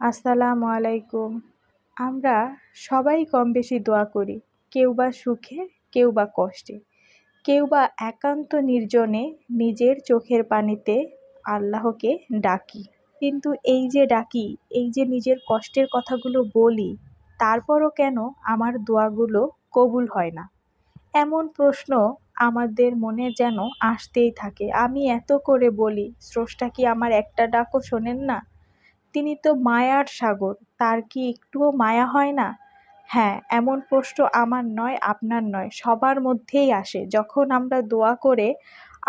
আসসালামু আলাইকুম। আমরা সবাই কম বেশি দোয়া করি, কেউ বা সুখে, কেউ বা কষ্টে। কেউ বা একান্ত নির্জনে নিজের চোখের পানিতে আল্লাহকে ডাকি। কিন্তু এই যে ডাকি, এই যে নিজের কষ্টের কথাগুলো বলি, তারপরও কেন আমার দোয়াগুলো কবুল হয় না? এমন প্রশ্ন আমাদের মনে যেন আসতেই থাকে। আমি এত করে বলি, স্রষ্টা কি আমার একটা ডাকও শোনেন না? তিনি তো মায়ার সাগর, তার কি একটুও মায়া হয় না? হ্যাঁ এমন প্রশ্ন আমার নয়, আপনার নয়, সবার মধ্যেই আসে। যখন আমরা দোয়া করে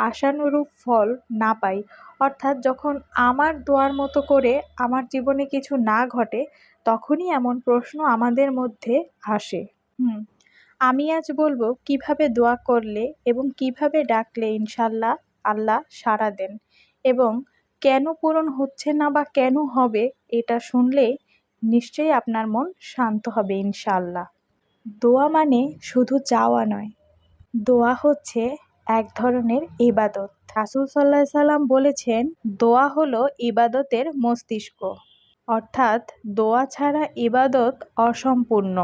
আশানুরূপ ফল না পাই, অর্থাৎ যখন আমার দোয়ার মতো করে আমার জীবনে কিছু না ঘটে, তখনই এমন প্রশ্ন আমাদের মধ্যে আসে। হুম, আমি আজ বলব কীভাবে দোয়া করলে এবং কীভাবে ডাকলে ইনশাল্লাহ আল্লাহ সাড়া দেন এবং কেন পূরণ হচ্ছে না বা কেন হবে এটা শুনলে নিশ্চয়ই আপনার মন শান্ত হবে ইনশাল্লাহ দোয়া মানে শুধু চাওয়া নয়। দোয়া হচ্ছে এক ধরনের ইবাদত। রাসুল সাল্লাহ সাল্লাম বলেছেন, দোয়া হলো ইবাদতের মস্তিষ্ক। অর্থাৎ দোয়া ছাড়া ইবাদত অসম্পূর্ণ।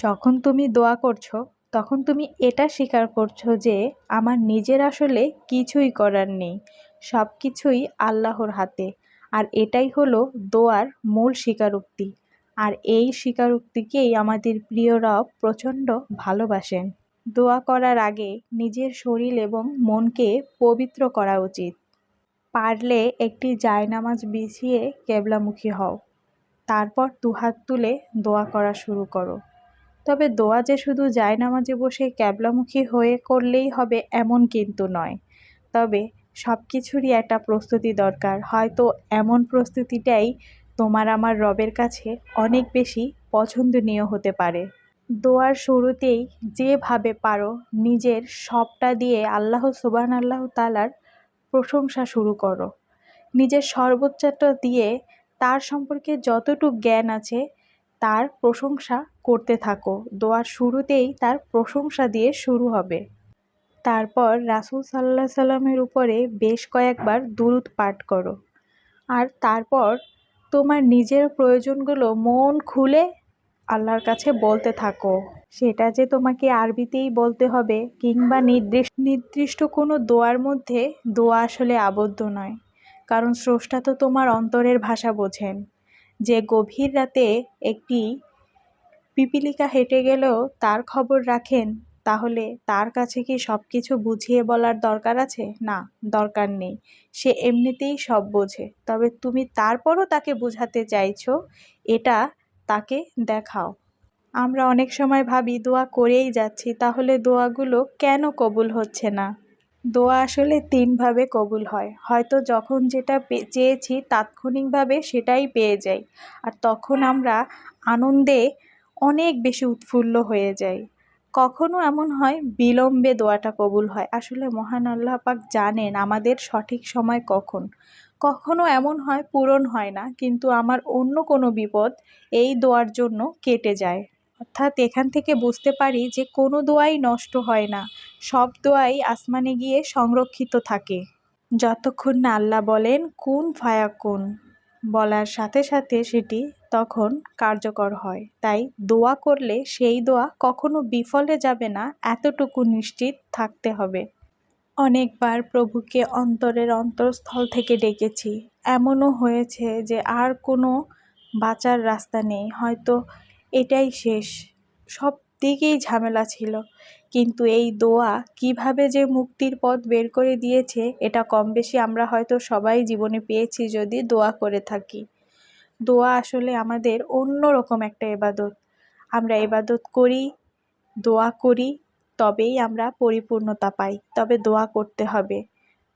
যখন তুমি দোয়া করছ তখন তুমি এটা স্বীকার করছ যে আমার নিজের আসলে কিছুই করার নেই সব কিছুই আল্লাহর হাতে। আর এটাই হলো দোয়ার মূল স্বীকারোক্তি। আর এই স্বীকারোক্তিকেই আমাদের প্রিয় রব প্রচণ্ড ভালোবাসেন। দোয়া করার আগে নিজের শরীর এবং মনকে পবিত্র করা উচিত। পারলে একটি জায়নামাজ বিছিয়ে কেবলামুখী হও। তারপর দুহাত তুলে দোয়া করা শুরু করো। তবে দোয়া যে শুধু যায় নামাজে বসে ক্যাবলামুখী হয়ে করলেই হবে এমন কিন্তু নয়। তবে সব কিছুরই একটা প্রস্তুতি দরকার। হয়তো এমন প্রস্তুতিটাই তোমার আমার রবের কাছে অনেক বেশি পছন্দনীয় হতে পারে। দোয়ার শুরুতেই যেভাবে পারো নিজের সবটা দিয়ে আল্লাহ সুবান আল্লাহ তালার প্রশংসা শুরু করো। নিজের সর্বোচ্চটা দিয়ে তার সম্পর্কে যতটুক জ্ঞান আছে তার প্রশংসা করতে থাকো। দোয়ার শুরুতেই তার প্রশংসা দিয়ে শুরু হবে। তারপর রাসুল সাল্লাহ সাল্লামের উপরে বেশ কয়েকবার দুরুদ পাঠ করো। আর তারপর তোমার নিজের প্রয়োজনগুলো মন খুলে আল্লাহর কাছে বলতে থাকো। সেটা যে তোমাকে আরবিতেই বলতে হবে কিংবা নির্দিষ্ট নির্দিষ্ট কোনো দোয়ার মধ্যে দোয়া আসলে আবদ্ধ নয়। কারণ স্রষ্টা তো তোমার অন্তরের ভাষা বোঝেন। যে গভীর রাতে একটি পিপিলিকা হেঁটে গেলেও তার খবর রাখেন, তাহলে তার কাছে কি সব কিছু বুঝিয়ে বলার দরকার আছে? না, দরকার নেই। সে এমনিতেই সব বোঝে। তবে তুমি তারপরও তাকে বোঝাতে চাইছো, এটা তাকে দেখাও। আমরা অনেক সময় ভাবি, দোয়া করেই যাচ্ছি, তাহলে দোয়াগুলো কেন কবুল হচ্ছে না? দোয়া আসলে তিনভাবে কবুল হয়। হয়তো যখন যেটা চেয়েছি তাৎক্ষণিকভাবে সেটাই পেয়ে যাই। আর তখন আমরা আনন্দে অনেক বেশি উৎফুল্ল হয়ে যাই। কখনো এমন হয় বিলম্বে দোয়াটা কবুল হয়। আসলে মহান আল্লাহ পাক জানেন আমাদের সঠিক সময় কখন। কখনো এমন হয় পূরণ হয় না, কিন্তু আমার অন্য কোনো বিপদ এই দোয়ার জন্য কেটে যায়। অর্থাৎ এখান থেকে বুঝতে পারি যে কোনো দোয়াই নষ্ট হয় না। সব দোয়াই আসমানে গিয়ে সংরক্ষিত থাকে। যতক্ষণ না আল্লাহ বলেন, কোন ফায়া কোন বলার সাথে সাথে সেটি তখন কার্যকর হয়। তাই দোয়া করলে সেই দোয়া কখনো বিফলে যাবে না, এতটুকু নিশ্চিত থাকতে হবে। অনেকবার প্রভুকে অন্তরের অন্তরস্থল থেকে ডেকেছি। এমনও হয়েছে যে আর কোনো বাঁচার রাস্তা নেই। হয়তো এটাই শেষ। সব দিকেই ঝামেলা ছিল। কিন্তু এই দোয়া কীভাবে যে মুক্তির পথ বের করে দিয়েছে, এটা কম বেশি আমরা হয়তো সবাই জীবনে পেয়েছি যদি দোয়া করে থাকি। দোয়া আসলে আমাদের অন্য রকম একটা এবাদত। আমরা এবাদত করি, দোয়া করি, তবেই আমরা পরিপূর্ণতা পাই। তবে দোয়া করতে হবে।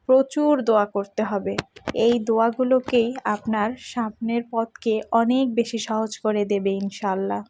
প্রচুর দোয়া করতে হবে। এই দোয়াগুলোকেই আপনার সামনের পথকে অনেক বেশি সহজ করে দেবে ইনশাল্লাহ